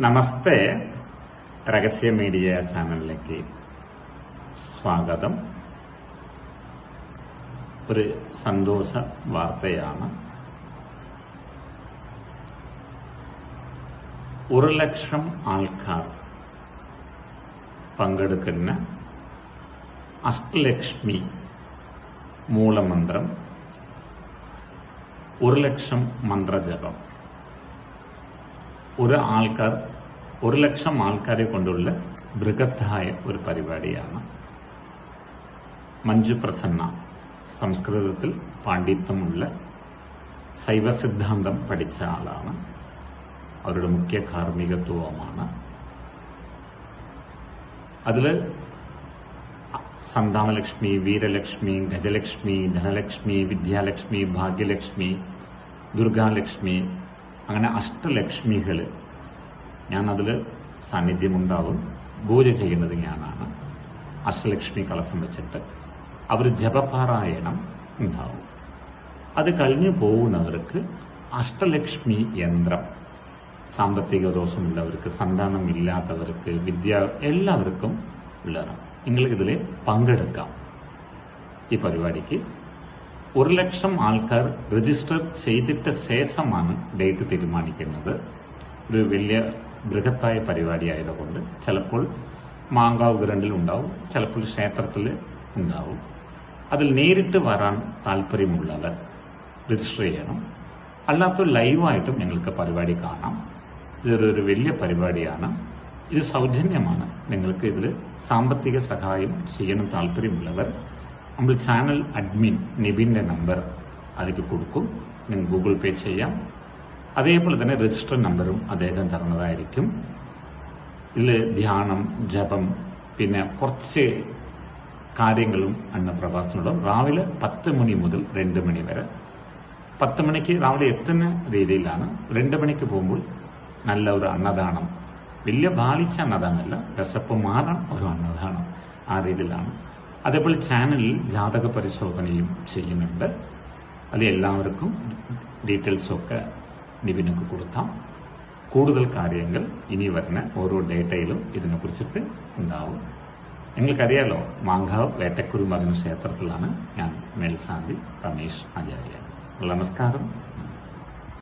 നമസ്തേ. രഹസ്യ മീഡിയ ചാനലിലേക്ക് സ്വാഗതം. ഒരു സന്തോഷ വാർത്തയാണ്. ഒരു ലക്ഷം ആൾക്കാർ പങ്കെടുക്കുന്ന അഷ്ടലക്ഷ്മി മൂലമന്ത്രം ഒരു ലക്ഷം മന്ത്രജപം. ഒരു ആൾക്കാർ ഒരു ലക്ഷം ആൾക്കാരെ കൊണ്ടുള്ള ബൃഹത്തായ ഒരു പരിപാടിയാണ് മഞ്ജു പ്രസന്ന സംസ്കൃതത്തിൽ പാണ്ഡിത്യമുള്ള ശൈവസിദ്ധാന്തം പഠിച്ച ആളാണ്. അവരുടെ മുഖ്യ കാർമ്മികത്വമാണ് അതിൽ സന്താനലക്ഷ്മി വീരലക്ഷ്മി ഗജലക്ഷ്മി ധനലക്ഷ്മി വിദ്യാലക്ഷ്മി ഭാഗ്യലക്ഷ്മി ദുർഗാലക്ഷ്മി അങ്ങനെ അഷ്ടലക്ഷ്മികൾ ഞാൻ അതിൽ സാന്നിധ്യമുണ്ടാവും. പൂജ ചെയ്യുന്നത് ഞാനാണ്. അഷ്ടലക്ഷ്മി കളസം വെച്ചിട്ട് അവർ ജപപാരായണം ഉണ്ടാവും. അത് കഴിഞ്ഞു പോകുന്നവർക്ക് അഷ്ടലക്ഷ്മി യന്ത്രം. സാമ്പത്തിക ദോഷമുള്ളവർക്ക് സന്താനം ഇല്ലാത്തവർക്ക് വിദ്യ എല്ലാവർക്കും ഉള്ളതാണ്. നിങ്ങൾക്ക് ഇതിൽ പങ്കെടുക്കാം. ഈ പരിപാടിക്ക് ഒരു ലക്ഷം ആൾക്കാർ രജിസ്റ്റർ ചെയ്തിട്ട് ശേഷമാണ് ഡേറ്റ് തീരുമാനിക്കുന്നത്. ഒരു വലിയ ബൃഹത്തായ പരിപാടി ആയതുകൊണ്ട് ചിലപ്പോൾ മാങ്കാവ് ഗ്രണ്ടിൽ ഉണ്ടാവും ചിലപ്പോൾ ക്ഷേത്രത്തിൽ ഉണ്ടാവും. അതിൽ നേരിട്ട് വരാൻ താല്പര്യമുള്ളവർ രജിസ്റ്റർ ചെയ്യണം. അല്ലാത്ത ലൈവായിട്ടും നിങ്ങൾക്ക് പരിപാടി കാണാം. ഇതൊരു വലിയ പരിപാടിയാണ്. ഇത് സൗജന്യമാണ്. നിങ്ങൾക്ക് ഇതിൽ സാമ്പത്തിക സഹായം ചെയ്യണം താല്പര്യമുള്ളവർ നമ്മൾ ചാനൽ അഡ്മിൻ നിബിന്റെ നമ്പർ അതിലേക്ക് കൊടുക്കും. നിങ്ങൾ ഗൂഗിൾ പേ ചെയ്യാം. അതേപോലെ തന്നെ രജിസ്റ്റർ നമ്പറും അദ്ദേഹം തരുന്നതായിരിക്കും ഇതിൽ ധ്യാനം ജപം പിന്നെ കുറച്ച് കാര്യങ്ങളും അന്നപ്രഭാസനോടും രാവിലെ പത്ത് മണി മുതൽ രണ്ട് മണി വരെ. പത്ത് മണിക്ക് രാവിലെ എത്തുന്ന രീതിയിലാണ്. രണ്ട് മണിക്ക് പോകുമ്പോൾ നല്ല ഒരു അന്നദാനം. വലിയ ബാലിച്ച അന്നദാനമല്ല രസപ്പ് മാറാൻ ഒരു അന്നദാനം ആ രീതിയിലാണ്. അതേപോലെ ചാനലിൽ ജാതക പരിശോധനയും ചെയ്യുന്നുണ്ട്. അത് എല്ലാവർക്കും ഡീറ്റെയിൽസൊക്കെ നിവിനൊക്കെ കൊടുക്കാം. കൂടുതൽ കാര്യങ്ങൾ ഇനി വരുന്ന ഓരോ ഡേറ്റയിലും ഇതിനെക്കുറിച്ചിട്ട് ഉണ്ടാവും. നിങ്ങൾക്കറിയാലോ മാങ്കാവ് വേട്ടക്കുരു മകന ക്ഷേത്രത്തിലാണ് ഞാൻ മേൽശാന്തി രമേശ് ആചാര്യ നമസ്കാരം.